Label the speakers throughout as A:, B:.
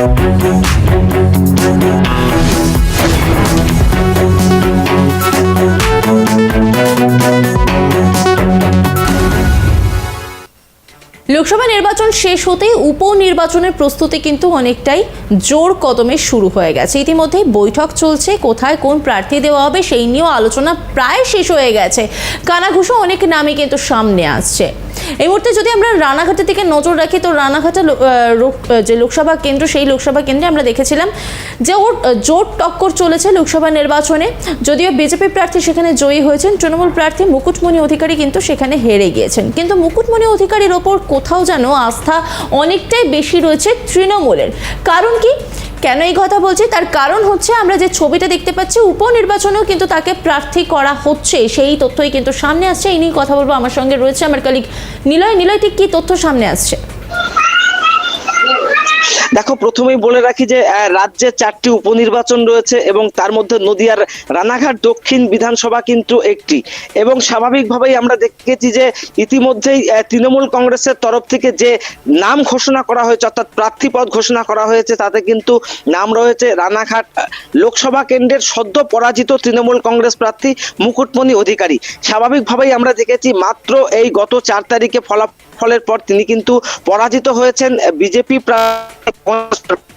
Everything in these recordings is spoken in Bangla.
A: Thank you. লোকসভা নির্বাচন শেষ হতেই উপনির্বাচনের প্রস্তুতি কিন্তু অনেকটাই জোর কদমে শুরু হয়ে গেছে। ইতিমধ্যেই বৈঠক চলছে, কোথায় কোন প্রার্থী দেওয়া হবে সেই নিয়েও আলোচনা প্রায় শেষ হয়ে গেছে। কানাঘুষো অনেক নামই কিন্তু সামনে আসছে। এই মুহূর্তে যদি আমরা রানাঘাটের দিকে নজর রাখি, তো রানাঘাটে যে লোকসভা কেন্দ্র, সেই লোকসভা কেন্দ্রে আমরা দেখেছিলাম যে ওর জোর টক্কর চলেছে লোকসভা নির্বাচনে। যদিও বিজেপি প্রার্থী সেখানে জয়ী হয়েছেন, তৃণমূল প্রার্থী মুকুটমণি অধিকারী কিন্তু সেখানে হেরে গিয়েছেন। কিন্তু মুকুটমণি অধিকারীর ওপর কোথাও যেন আস্থা অনেকটাই বেশি রয়েছে তৃণমূলের। কারণ কি? কেন এই কথা বলছি? তার কারণ হচ্ছে আমরা যে ছবিটা দেখতে পাচ্ছি, উপনির্বাচনেও কিন্তু তাকে প্রার্থী করা হচ্ছে। সেই তথ্যই কিন্তু সামনে আসছে। এই নিয়ে কথা বলব। আমার সঙ্গে রয়েছে আমার কালিক নিলয়। নিলয়, ঠিক কী তথ্য সামনে আসছে?
B: দেখো, প্রথমেই বলে রাখি যে রাজ্যে চারটি উপনির্বাচন রয়েছে এবং তার মধ্যে নদিয়ার রানাঘাট দক্ষিণ বিধানসভা কিন্তু একটি। এবং স্বাভাবিকভাবেই আমরা দেখেছি যে, ইতিমধ্যেই তৃণমূল কংগ্রেসের তরফ থেকে যে নাম ঘোষণা করা হয়েছে, অর্থাৎ প্রার্থীপদ ঘোষণা করা হয়েছে, তাতে কিন্তু নাম রয়েছে রানাঘাট লোকসভা কেন্দ্রের সদ্য পরাজিত তৃণমূল কংগ্রেস প্রার্থী মুকুটমণি অধিকারী। স্বাভাবিকভাবেই আমরা দেখেছি মাত্র এই গত চার তারিখে ফলাফলের পর তিনি কিন্তু পরাজিত হয়েছেন বিজেপি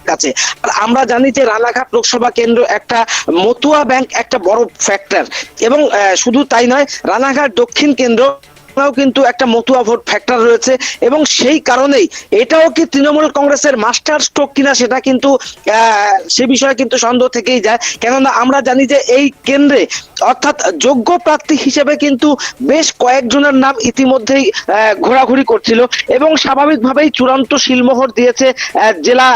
B: কাছে। আর আমরা জানি যে রানাঘাট লোকসভা কেন্দ্র একটা মতুয়া ব্যাংক, একটা বড় ফ্যাক্টর এবং শুধু তাই নয়, রানাঘাট দক্ষিণ কেন্দ্র এটাও কিন্তু একটা মতুয়া ভোট ফ্যাক্টর রয়েছে এবং সেই কারণেই এটাও কি তৃণমূল কংগ্রেসের মাস্টার স্ট্রোক কিনা সেটা কিন্তু সে বিষয়ে কিন্তু সন্দেহ থেকেই যায়। কেননা আমরা জানি যে এই কেন্দ্রে অর্থাৎ যোগ্য প্রার্থী হিসেবে কিন্তু বেশ কয়েকজনের নাম ইতিমধ্যেই ঘোরাঘুরি করছিল এবং স্বাভাবিকভাবেই চূড়ান্ত শিলমোহর দিয়েছে জেলা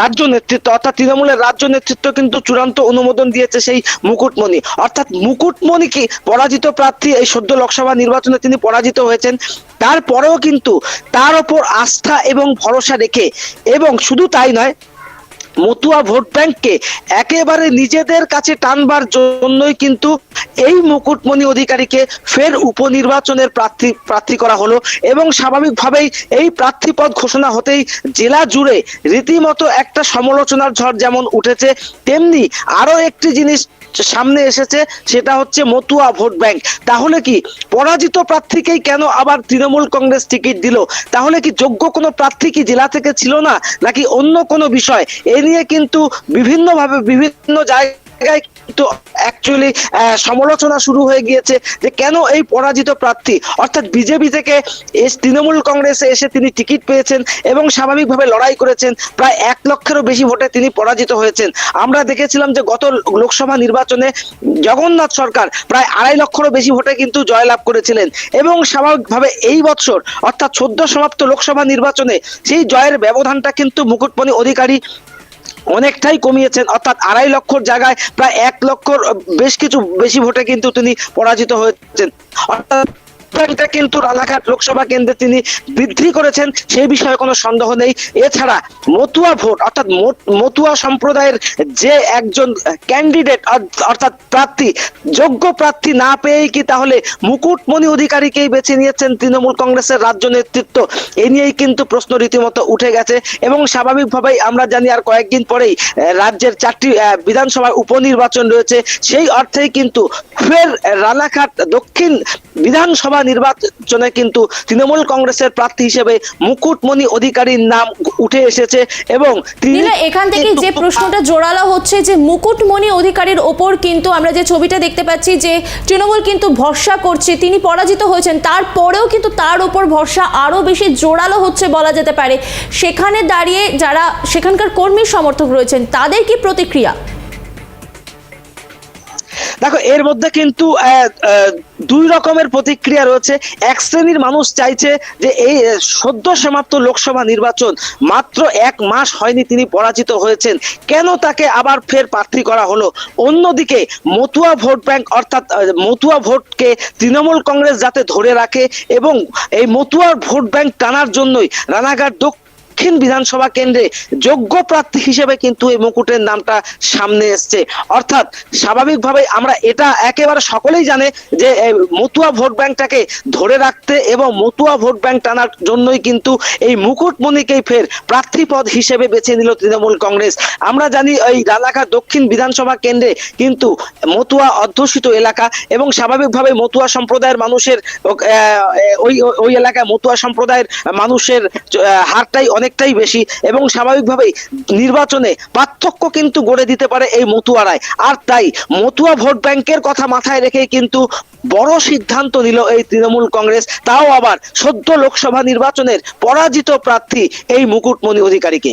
B: রাজ্য নেতৃত্ব অর্থাৎ তৃণমূলের রাজ্য নেতৃত্ব কিন্তু চূড়ান্ত অনুমোদন দিয়েছে সেই মুকুটমণি। অর্থাৎ মুকুটমণি কি পরাজিত প্রার্থী এই সদ্য লোকসভা নির্বাচনে তিনি পরাজিত হয়েছেন। তারপরেও কিন্তু তার ওপর আস্থা এবং ভরসা রেখে এবং শুধু তাই নয় মতুয়া ভোট ব্যাংককে একেবারে নিজেদের কাছে টানবার জন্যই কিন্তু এই মুকুটমণি অধিকারীকে ফের উপনির্বাচনের প্রার্থী প্রার্থী করা হলো এবং স্বাভাবিকভাবেই এই প্রার্থী পদ ঘোষণা হতেই জেলা জুড়ে রীতিমতো একটা সমালোচনার ঝড় যেমন উঠেছে, তেমনি আরও একটি জিনিস সামনে এসেছে, সেটা হচ্ছে মতুয়া ভোট ব্যাংক। তাহলে কি পরাজিত প্রার্থীকেই কেন আবার তৃণমূল কংগ্রেস টিকিট দিল? তাহলে কি যোগ্য কোনো প্রার্থী কি জেলা থেকে ছিল না, নাকি অন্য কোনো বিষয়? এ নিয়ে কিন্তু বিভিন্নভাবে, বিভিন্ন জায়গায় কিন্তু অ্যাকচুয়ালি সমালোচনা শুরু হয়ে গিয়েছে যে কেন এই পরাজিত প্রার্থী? অর্থাৎ বিজেপি থেকে তৃণমূল কংগ্রেসে এসে তিনি টিকিট পেয়েছেন এবং স্বাভাবিকভাবে লড়াই করেছেন। প্রায় এক লক্ষেরও বেশি ভোটে তিনি পরাজিত হয়েছেন। আমরা দেখেছিলাম যে গত লোকসভা নির্বাচনে জগন্নাথ সরকার প্রায় আড়াই লক্ষেরও বেশি ভোটে কিন্তু জয়লাভ করেছিলেন। এবং স্বাভাবিকভাবে এই বছর অর্থাৎ সদ্য সমাপ্ত লোকসভা নির্বাচনে সেই জয়ের ব্যবধানটা কিন্তু মুকুটমণি অধিকারী অনেকটাই কমিয়েছেন, অর্থাৎ আড়াই লক্ষর জায়গায় প্রায় এক লক্ষর বেশ কিছু বেশি ভোটে কিন্তু তিনি পরাজিত হয়েছেন। অর্থাৎ এটা কিন্তু রানাঘাট লোকসভা কেন্দ্রে তিনি বৃদ্ধি করেছেন সেই বিষয়ে কোনো সন্দেহ নেই। এছাড়া মতুয়া ভোট, অর্থাৎ মতুয়া সম্প্রদায়ের যে একজন ক্যান্ডিডেট অর্থাৎ প্রার্থী, যোগ্য প্রার্থী না পেয়েই কি তাহলে মুকুটমণি অধিকারীকেই বেছে নিয়েছেন তৃণমূল কংগ্রেসের রাজ্য নেতৃত্ব? এ নিয়েই কিন্তু প্রশ্ন রীতিমতো উঠে গেছে এবং স্বাভাবিকভাবেই আমরা জানি আর কয়েকদিন পরেই রাজ্যের চারটি বিধানসভার উপনির্বাচন রয়েছে। সেই অর্থেই কিন্তু ফের রানাঘাট দক্ষিণ বিধানসভা নির্বাচনে কিন্তু তৃণমূল কংগ্রেসের প্রার্থী হিসেবে মুকুটমণি অধিকারীর নাম উঠে এসেছে এবং তিনি
A: এখান থেকে যে প্রশ্নটা জোরালো হচ্ছে যে মুকুটমণি অধিকারীর ওপর কিন্তু আমরা যে ছবিটা দেখতে পাচ্ছি যে তৃণমূল কিন্তু ভরসা করছে তিনি পরাজিত হয়েছেন তারপরেও কিন্তু তার ওপর ভরসা আরও বেশি জোরালো হচ্ছে বলা যেতে পারে। সেখানে দাঁড়িয়ে যারা সেখানকার কর্মী সমর্থক রয়েছেন তাদের কি প্রতিক্রিয়া?
B: দেখো, এর মধ্যে কিন্তু দুই রকমের প্রতিক্রিয়া রয়েছে। এক শ্রেণির মানুষ চাইছে যে এই সদ্য সমাপ্ত লোকসভা নির্বাচন মাত্র এক মাস হয়নি তিনি পরাজিত হয়েছেন। কেন তাকে আবার ফের প্রার্থী করা হলো? অন্যদিকে, মতুয়া ভোট ব্যাংক অর্থাৎ মতুয়া ভোটকে তৃণমূল কংগ্রেস যাতে ধরে রাখে এবং এই মতুয়ার ভোট ব্যাংক টানার জন্যই রানাঘাট দক্ষিণ দক্ষিণ বিধানসভা কেন্দ্রে যোগ্য প্রার্থী হিসেবে কিন্তু এই মুকুটের নামটা সামনে এসছে। অর্থাৎ স্বাভাবিকভাবে আমরা এটা একেবারে সকলেই জানে যে মতুয়া ভোট ব্যাংকটাকে ধরে রাখতে এবং মতুয়া ভোট ব্যাংক টানার জন্যই কিন্তু এই মুকুটমণিকেই ফের প্রার্থী পদ হিসেবে বেছে নিল তৃণমূল কংগ্রেস। আমরা জানি এই রানাঘাট দক্ষিণ বিধানসভা কেন্দ্রে কিন্তু মতুয়া অধ্যুষিত এলাকা এবং স্বাভাবিকভাবে মতুয়া সম্প্রদায়ের মানুষের ওই, ওই- এলাকায় মতুয়া সম্প্রদায়ের মানুষের হারটাই অনেকটাই বেশি এবং স্বাভাবিকভাবেই নির্বাচনে পার্থক্য কিন্তু গড়ে দিতে পারে এই মতুয়ারায়। আর তাই মতুয়া ভোট ব্যাংকের কথা মাথায় রেখে কিন্তু বড় সিদ্ধান্ত নিল এই তৃণমূল কংগ্রেস। তাও আবার সদ্য লোকসভা নির্বাচনের পরাজিত প্রার্থী এই মুকুটমণি অধিকারীকে।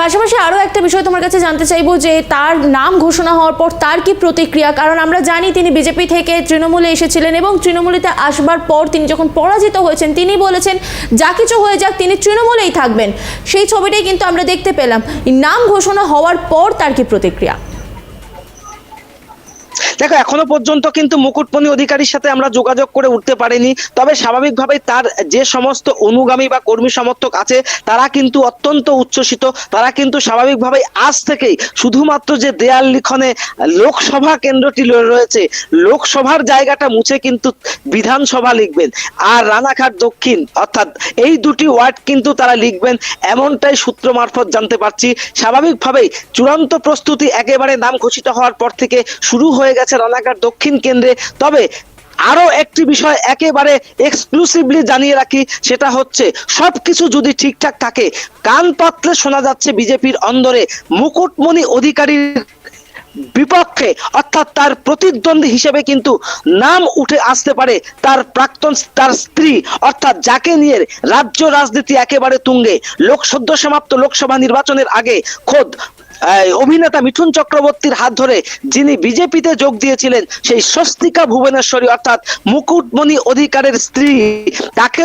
A: পাশাপাশি আরও একটা বিষয় তোমার কাছে জানতে চাইব যে তার নাম ঘোষণা হওয়ার পর তার কি প্রতিক্রিয়া? কারণ আমরা জানি তিনি বিজেপি থেকে তৃণমূলে এসেছিলেন এবং তৃণমূলেতে আসবার পর তিনি যখন পরাজিত হয়েছেন, তিনি বলেছেন, যা কিছু হয়ে যাক, তিনি তৃণমূলেই থাকবেন। সেই ছবিটাই কিন্তু আমরা দেখতে পেলাম। নাম ঘোষণা হওয়ার পর তার কি প্রতিক্রিয়া?
B: দেখো, এখনও পর্যন্ত কিন্তু মুকুটমণি অধিকারীর সাথে আমরা যোগাযোগ করে উঠতে পারিনি। তবে স্বাভাবিকভাবে তার যে সমস্ত অনুগামী বা কর্মী সমর্থক আছে, তারা কিন্তু অত্যন্ত উচ্ছ্বসিত। তারা কিন্তু স্বাভাবিকভাবে আজ থেকেই শুধুমাত্র যে দেয়াল লিখনে লোকসভা কেন্দ্রটি রয়েছে, লোকসভার জায়গাটা মুছে কিন্তু বিধানসভা লিখবেন। আর রানাঘাট দক্ষিণ, অর্থাৎ এই দুটি ওয়ার্ড কিন্তু তারা লিখবেন, এমনটাই সূত্র মারফত জানতে পারছি। স্বাভাবিকভাবেই চূড়ান্ত প্রস্তুতি একেবারে নাম ঘোষিত হওয়ার পর থেকে শুরু হয়ে গেছে রানাঘাট দক্ষিণ কেন্দ্রে। তবে আরও একটি বিষয় একেবারে এক্সক্লুসিভলি জানিয়ে রাখি, সেটা হচ্ছে সবকিছু যদি ঠিকঠাক থাকে, কান পাতলে শোনা যাচ্ছে বিজেপির অন্দরে মুকুটমণি অধিকারীর বিপক্ষে, অর্থাৎ তার প্রতিদ্বন্দ্বী হিসেবে কিন্তু নাম উঠে আসতে পারে তার প্রাক্তন তার স্ত্রী, অর্থাৎ যাকে নিয়ে রাজ্য রাজনীতি একেবারে তুঙ্গে। লোক সদ্য সমাপ্ত লোকসভা নির্বাচনের আগে খোদ অভিনেতা মিঠুন চক্রবর্তীর হাত ধরে যিনি বিজেপিতে যোগ দিয়েছিলেন, সেই স্বস্তিকা ভুবনেশ্বরী, অর্থাৎ মুকুটমণি অধিকারের স্ত্রী তাকে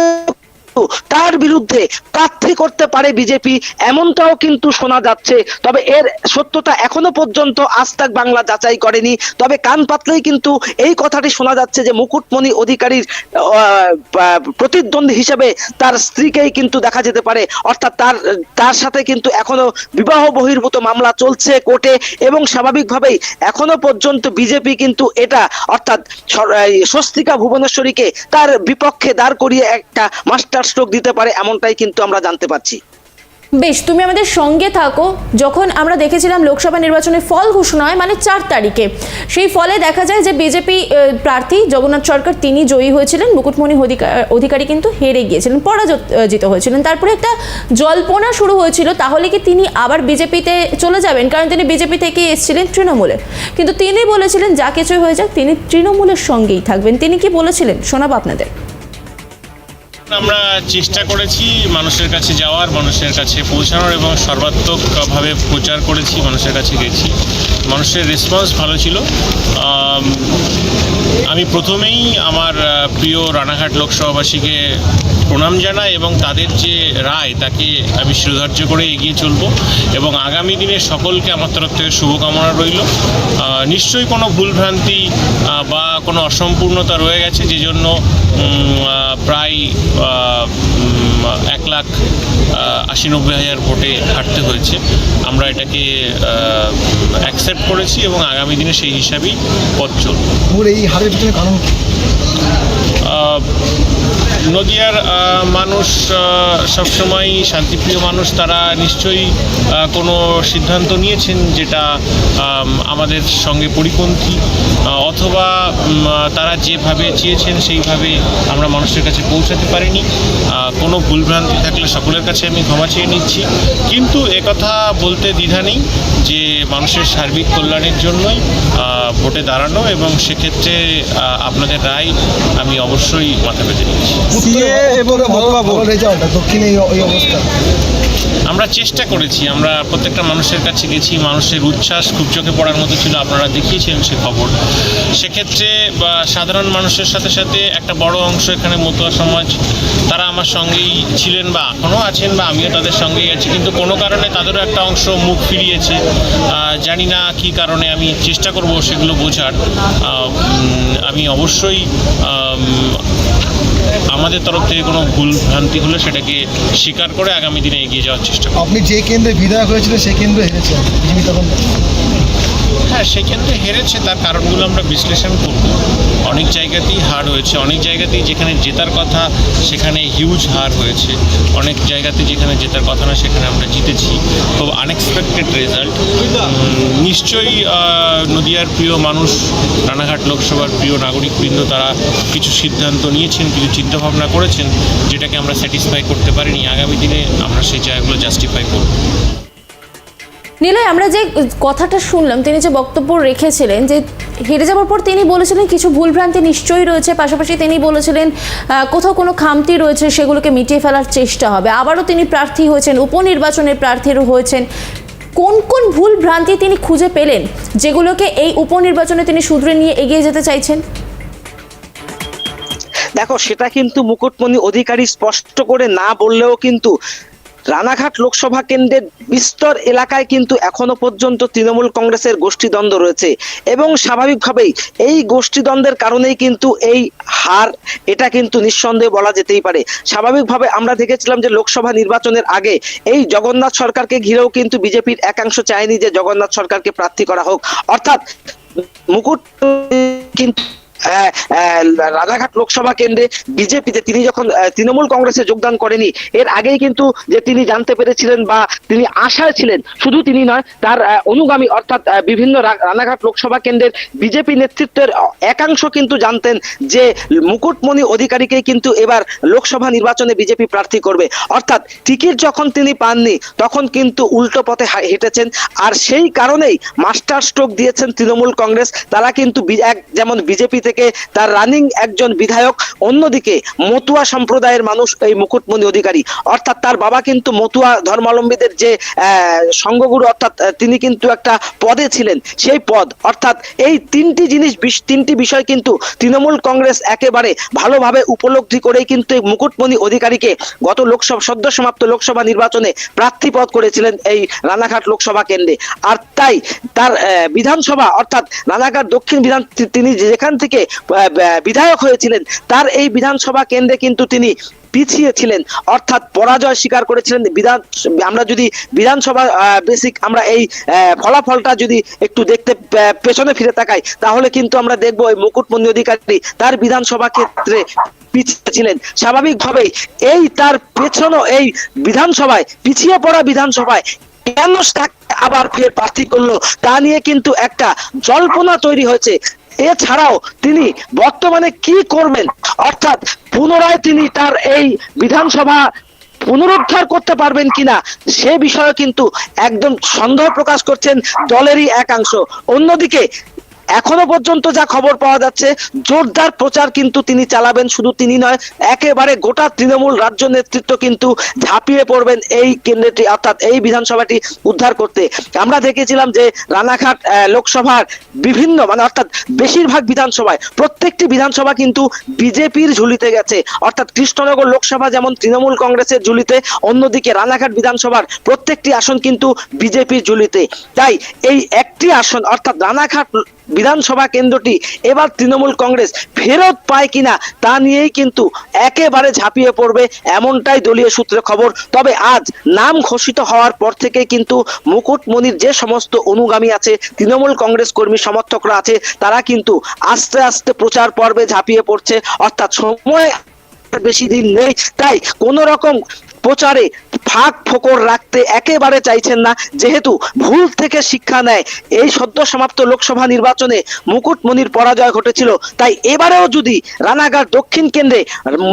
B: তার বিরুদ্ধে প্রার্থী করতে পারে বিজেপি, এমনটাও কিন্তু শোনা যাচ্ছে। তবে এর সত্যতা এখনও পর্যন্ত আস্তাক বাংলা যাচাই করেনি। তবে কান পাতলেই কিন্তু এই কথাটি শোনা যাচ্ছে যে মুকুটমণি অধিকারীর প্রতিদ্বন্দ্বী হিসেবে তার স্ত্রীকেই কিন্তু দেখা যেতে পারে। অর্থাৎ তার তার সাথে কিন্তু এখনও বিবাহ বহির্ভূত মামলা চলছে কোর্টে এবং স্বাভাবিকভাবেই এখনও পর্যন্ত বিজেপি কিন্তু এটা, অর্থাৎ স্বস্তিকা ভুবনেশ্বরীকে তার বিপক্ষে দাঁড় করিয়ে একটা মাস্টার স্ট্রোক দিতে পারে এমনটাই কিন্তু আমরা জানতে পারছি।
A: বেশ, তুমি আমাদের সঙ্গে থাকো। যখন আমরা দেখেছিলাম লোকসভা নির্বাচনের ফল ঘোষণা হয় মানে চার তারিখে। সেই ফলে দেখা যায় যে বিজেপি প্রার্থী জগন্নাথ সরকার, তিনি জয়ী হয়েছিলেন। মুকুটমণি অধিকা- অধিকারী কিন্তু হেরে গিয়েছিলেন, পরাজিত হয়েছিলেন। তারপরে একটা জল্পনা শুরু হয়েছিল, তাহলে কি তিনি আবার বিজেপিতে চলে যাবেন? কারণ তিনি বিজেপি থেকে এসেছিলেন তৃণমূলে। কিন্তু তিনি বলেছিলেন, যা কিছুই হয়ে যাক, তিনি তৃণমূলের সঙ্গেই থাকবেন। তিনি কি বলেছিলেন? শোনাবো আপনাদের।
C: আমরা চেষ্টা করেছি মানুষের কাছে যাওয়ার, মানুষের কাছে পৌঁছানোর এবং সর্বাত্মকভাবে প্রচার করেছি, মানুষের কাছে গেছি। মানুষের রেসপন্স ভালো ছিল। আম, প্রথমেই আমার প্রিয় রানাঘাট লোকসভাবাসীকে প্রণাম জানাই এবং তাদের যে রায় তাকে আমি শিরোধার্য করে এগিয়ে চলব এবং আগামী দিনে সকলকে আমার তরফ থেকে শুভকামনা রইল। নিশ্চয়ই কোনো ভুলভ্রান্তি বা কোনো অসম্পূর্ণতা রয়ে গেছে যে জন্য প্রায় এক লাখ আশি নব্বই হাজার ভোটে হাঁটতে হয়েছে। আমরা এটাকে অ্যাকসেপ্ট করেছি এবং আগামী দিনে সেই হিসাবেই পথ চলব।
D: এই হারের পিছনে কারণ
C: নদিয়ার মানুষ সবসময় শান্তিপ্রিয় মানুষ, তারা নিশ্চয়ই কোনো সিদ্ধান্ত নিয়েছেন যেটা আমাদের সঙ্গে পরিপন্থী অথবা তারা যেভাবে চেয়েছেন সেইভাবে আমরা মানুষের কাছে পৌঁছাতে পারিনি। কোনো ভুলভ্রান্তি থাকলে সকলের কাছে আমি ক্ষমা চেয়ে নিচ্ছি। কিন্তু একথা বলতে দ্বিধা নেই যে মানুষের সার্বিক কল্যাণের জন্যই ভোটে দাঁড়ানো এবং সেক্ষেত্রে আপনাদের রায় আমি অবশ্যই মাথা পেতে নিচ্ছি।
D: এবং দক্ষিণে এই অবস্থা।
C: আমরা চেষ্টা করেছি আমরা প্রত্যেকটা মানুষের কাছে গেছি মানুষের উচ্ছ্বাস খুব চোখে পড়ার মতো ছিল আপনারা দেখিয়েছেন সে খবর। সেক্ষেত্রে বা সাধারণ মানুষের সাথে সাথে একটা বড় অংশ এখানে মতুয়া সমাজ তারা আমার সঙ্গেই ছিলেন বা এখনও আছেন বা আমিও তাদের সঙ্গেই আছি কিন্তু কোনো কারণে তাদেরও একটা অংশ মুখ ফিরিয়েছে। জানি না কী কারণে আমি চেষ্টা করব সেগুলো বোঝার। আমি অবশ্যই আমাদের তরফ থেকে কোনো ভুল ভ্রান্তি হলে সেটাকে স্বীকার করে আগামী দিনে এগিয়ে যাওয়ার চেষ্টা
D: আপনি যে কেন্দ্রে বিধায়ক হয়েছিলেন সেই কেন্দ্রে হেরেছেন, বিজেপি তখন
C: হ্যাঁ সেক্ষেত্রে হেরেছে, তার কারণগুলো আমরা বিশ্লেষণ করব। অনেক জায়গাতেই হার হয়েছে, অনেক জায়গাতেই যেখানে জেতার কথা, সেখানে হিউজ হার হয়েছে। অনেক জায়গাতে যেখানে জেতার কথা না, সেখানে আমরা জিতেছি। খুব আনএক্সপেক্টেড রেজাল্ট নিশ্চয়ই নদিয়ার প্রিয় মানুষ, রানাঘাট লোকসভার প্রিয় নাগরিকবৃন্দ, তারা কিছু সিদ্ধান্ত নিয়েছেন, কিছু চিন্তাভাবনা করেছেন, যেটাকে আমরা স্যাটিসফাই করতে পারিনি। আগামী দিনে আমরা সেই জায়গাগুলো জাস্টিফাই করব।
A: নিলয়, আমরা যে কথাটা শুনলাম, তিনি যে বক্তব্য রেখেছিলেন, যে হেরে যাওয়ার পর তিনি বলেছিলেন কিছু ভুলভ্রান্তি নিশ্চয়ই রয়েছে, পাশাপাশি তিনি বলেছিলেন কোথাও কোনো খামতি রয়েছে, সেগুলোকে মিটিয়ে ফেলার চেষ্টা হবে। আবারও তিনি প্রার্থী হয়েছেন উপনির্বাচনের প্রার্থীরও হয়েছেন। কোন কোন ভুল ভ্রান্তি তিনি খুঁজে পেলেন, যেগুলোকে এই উপনির্বাচনে তিনি শুধরে নিয়ে এগিয়ে যেতে চাইছেন?
B: দেখো, সেটা কিন্তু মুকুটমণি অধিকারী স্পষ্ট করে না বললেও কিন্তু রানাঘাট লোকসভা কেন্দ্রের বিস্তর এলাকায় কিন্তু এখনও পর্যন্ত তৃণমূল কংগ্রেসের গোষ্ঠীদ্বন্দ্ব রয়েছে। এবং স্বাভাবিকভাবেই এই গোষ্ঠীদ্বন্দ্বের কারণেই কিন্তু এই হার, এটা কিন্তু নিঃসন্দেহে বলা যেতেই পারে। স্বাভাবিকভাবে আমরা দেখেছিলাম যে লোকসভা নির্বাচনের আগে এই জগন্নাথ সরকারকে ঘিরেও কিন্তু বিজেপির একাংশ চায়নি যে জগন্নাথ সরকারকে প্রার্থী করা হোক। অর্থাৎ মুকুট কিন্তু আহ, লোকসভা কেন্দ্রে বিজেপিতে তিনি যখন তৃণমূল কংগ্রেসে যোগদান করেনি এর আগেই কিন্তু যে তিনি জানতে পেরেছিলেন বা তিনি আশায় ছিলেন শুধু তিনি নয় তার অনুগামী অর্থাৎ বিভিন্ন রানাঘাট লোকসভা কেন্দ্রের বিজেপি নেতৃত্বের একাংশ কিন্তু জানতেন যে মুকুটমণি অধিকারীকেই কিন্তু এবার লোকসভা নির্বাচনে বিজেপি প্রার্থী করবে। অর্থাৎ টিকিট যখন তিনি পাননি তখন কিন্তু উল্টো পথে হেঁটেছেন আর সেই কারণেই মাস্টার স্ট্রোক দিয়েছেন তৃণমূল কংগ্রেস। তারা কিন্তু যেমন বিজেপি থেকে তার রানিং একজন বিধায়ক, অন্যদিকে মতুয়া সম্প্রদায়ের মানুষ এই মুকুটমণি অধিকারী। অর্থাৎ তার বাবা কিন্তু মতুয়া ধর্মাবলম্বীদের যে সংঘগুরু অর্থাৎ তিনি কিন্তু একটা পদে ছিলেন। সেই পদ, অর্থাৎ এই তিনটি জিনিস তিনটি বিষয় কিন্তু তৃণমূল কংগ্রেস একেবারে ভালোভাবে উপলব্ধি করেই কিন্তু এই মুকুটমণি অধিকারীকে গত লোকসভা, সদ্য সমাপ্ত লোকসভা নির্বাচনে প্রার্থী পদ করেছিলেন এই রানাঘাট লোকসভা কেন্দ্রে। আর তাই তার বিধানসভা, অর্থাৎ রানাঘাট দক্ষিণ বিধান তিনি যেখান থেকে আহ, বিধায়ক হয়েছিলেন তার এই বিধানসভা কেন্দ্রে কিন্তু তিনি পিছিয়ে ছিলেন অর্থাৎ পরাজয় স্বীকার করেছিলেন। বিধান আমরা যদি বিধানসভা বেসিক আমরা এই ফলাফলটা যদি একটু দেখতে পেছনে ফিরে তাকাই তাহলে কিন্তু আমরা দেখব এই মুকুটমণি অধিকারী তার বিধানসভা ক্ষেত্রে পিছিয়ে ছিলেন স্বাভাবিকভাবেই এই তার পেছনও এই বিধানসভায় পিছিয়ে পড়া বিধানসভায় কেন আবার ফের প্রার্থী করল তা নিয়ে কিন্তু একটা জল্পনা তৈরি হয়েছে। এছাড়াও তিনি বর্তমানে কি করবেন? অর্থাৎ পুনরায় তিনি তার এই বিধানসভা পুনরুদ্ধার করতে পারবেন কিনা, সে বিষয়ে কিন্তু একদম সন্দেহ প্রকাশ করছেন দলেরই একাংশ। অন্যদিকে এখনও পর্যন্ত যা খবর পাওয়া যাচ্ছে, জোরদার প্রচার কিন্তু তিনি চালাবেন, শুধু তিনি নয়, একেবারে গোটা তৃণমূল রাজ্য নেতৃত্ব কিন্তু ঝাঁপিয়ে পড়বেন এই কেন্দ্রটি, অর্থাৎ এই বিধানসভাটি উদ্ধার করতে। আমরা দেখেছিলাম যে রানাঘাট লোকসভার বিভিন্ন মানে অর্থাৎ বেশিরভাগ বিধানসভায়, প্রত্যেকটি বিধানসভা কিন্তু বিজেপির ঝুলিতে গেছে। অর্থাৎ কৃষ্ণনগর লোকসভা যেমন তৃণমূল কংগ্রেসের ঝুলিতে, অন্যদিকে রানাঘাট বিধানসভার প্রত্যেকটি আসন কিন্তু বিজেপির ঝুলিতে। তাই এই একটি আসন, অর্থাৎ রানাঘাট বিধানসভা কেন্দ্রটি এবার তৃণমূল কংগ্রেস ফেরত পায় কিনা তা নিয়েই কিন্তু একেবারে ঝাঁপিয়ে পড়বে এমনটাই দলীয় সূত্রে খবর। তবে আজ নাম ঘোষিত হওয়ার পর থেকে কিন্তু মুকুটমণির যে সমস্ত অনুগামী আছে, তৃণমূল কংগ্রেস কর্মী সমর্থকরা আছে, তারা কিন্তু আস্তে আস্তে প্রচার পর্বে ঝাঁপিয়ে পড়ছে। অর্থাৎ সময় বেশি দিন নেই। তাই কোন রকম প্রচারে ফাঁক ফোকর রাখতে একেবারে চাইছেন না, যেহেতু ভুল থেকে শিক্ষা নেয়। এই সদ্য সমাপ্ত লোকসভা নির্বাচনে মুকুটমণির পরাজয় ঘটেছিল। তাই এবারেও যদি রানাঘাট দক্ষিণ কেন্দ্রে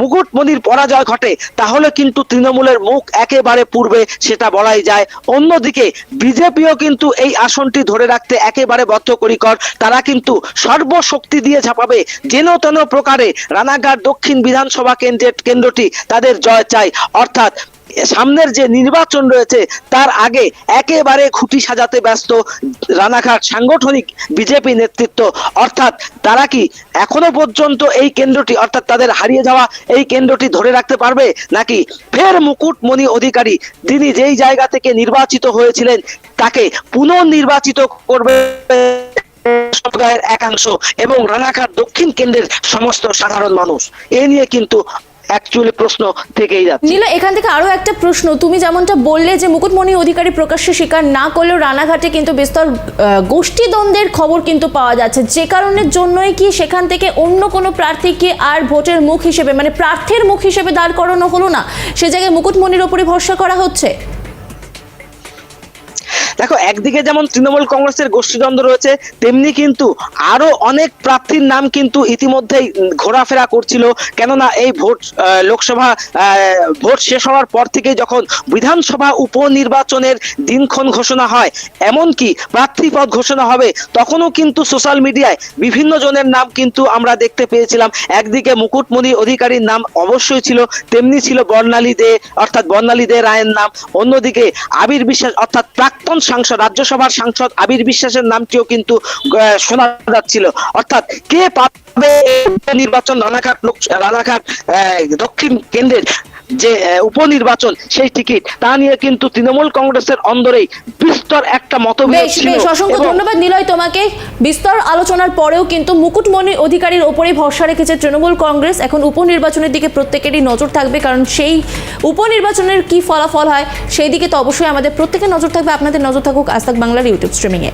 B: মুকুটমণির পরাজয় ঘটে, তাহলে কিন্তু তৃণমূলের মুখ একেবারে পূর্বে সেটা বলাই যায়। অন্যদিকে বিজেপিও কিন্তু এই আসনটি ধরে রাখতে একেবারে বদ্ধপরিকর। তারা কিন্তু সর্বশক্তি দিয়ে ঝাঁপাবে। যেন তেন প্রকারে রানাঘাট দক্ষিণ বিধানসভা কেন্দ্রের কেন্দ্রটি তাদের জয় চাই অর্থাৎ সামনের যে নির্বাচন রয়েছে, তার আগে একেবারে খুঁটি সাজাতে ব্যস্ত রানাঘাট সাংগঠনিক বিজেপি নেতৃত্ব। অর্থাৎ তারা কি এখনও পর্যন্ত এই কেন্দ্রটি, অর্থাৎ তাদের হারিয়ে যাওয়া এই কেন্দ্রটি ধরে রাখতে পারবে? নাকি ফের মুকুটমণি অধিকারী তিনি যেই জায়গা থেকে নির্বাচিত হয়েছিলেন, তাকে পুনর্নির্বাচিত করবে? সম্প্রদায়ের একাংশ এবং রানাঘাট দক্ষিণ কেন্দ্রের সমস্ত সাধারণ মানুষ। এ নিয়ে কিন্তু অ্যাকচুয়ালি প্রশ্ন থেকেই যাচ্ছে।
A: নীল, এখান থেকে আরও একটা প্রশ্ন। তুমি যেমনটা বললে যে মুকুটমণি অধিকারী প্রকাশ্যে স্বীকার না করলেও রানাঘাটে কিন্তু বিস্তর গোষ্ঠীদ্বন্দ্বের খবর কিন্তু পাওয়া যাচ্ছে। যে কারণের জন্যই কি সেখান থেকে অন্য কোনো প্রার্থীকে আর ভোটের মুখ হিসেবে মানে প্রার্থীর মুখ হিসেবে দাঁড় করানো হলো না? সে জায়গায় মুকুটমণির ওপরে ভরসা করা হচ্ছে?
B: দেখো, একদিকে যেমন তৃণমূল কংগ্রেসের গোষ্ঠীদ্বন্দ্ব রয়েছে, তেমনি কিন্তু আরও অনেক প্রার্থীর নাম কিন্তু ইতিমধ্যেই ঘোরাফেরা করছিল। কেননা এই ভোট লোকসভা ভোট শেষ হওয়ার পর থেকে যখন বিধানসভা উপনির্বাচনের দিনক্ষণ ঘোষণা হয়, এমনকি প্রার্থী পদ ঘোষণা হবে, তখনও কিন্তু সোশ্যাল মিডিয়ায় বিভিন্ন জনের নাম কিন্তু আমরা দেখতে পেয়েছিলাম। একদিকে মুকুটমণি অধিকারীর নাম অবশ্যই ছিল, তেমনি ছিল বর্ণালী দে, অর্থাৎ বর্ণালী দে রায়ের নাম। অন্যদিকে আবির বিশ্বাস, অর্থাৎ প্রাক্তন সাংসদ, রাজ্যসভার সাংসদ আবির বিশ্বাসের নামটিও কিন্তু শোনা যাচ্ছিল। অর্থাৎ কে পাবে নির্বাচন? রানাঘাট লোক, রানাঘাট দক্ষিণ কেন্দ্রের যে উপনির্বাচন সেই টিকিট তা নিয়ে কিন্তু তৃণমূল কংগ্রেসের অন্দরেই বিস্তর একটা মতভেদ
A: বেশ অসংখ্য ধন্যবাদ নিলয় তোমাকে। বিস্তর আলোচনার পরেও কিন্তু মুকুটমণি অধিকারীর ওপরে ভরসা রেখেছে তৃণমূল কংগ্রেস। এখন উপনির্বাচনের দিকে প্রত্যেকেরই নজর থাকবে কারণ সেই উপনির্বাচনের কি ফলাফল হয় সেই দিকে তো অবশ্যই আমাদের প্রত্যেকের নজর থাকবে। আপনাদের নজর থাকুক আজ তাক বাংলার ইউটিউব স্ট্রিমিংয়ে।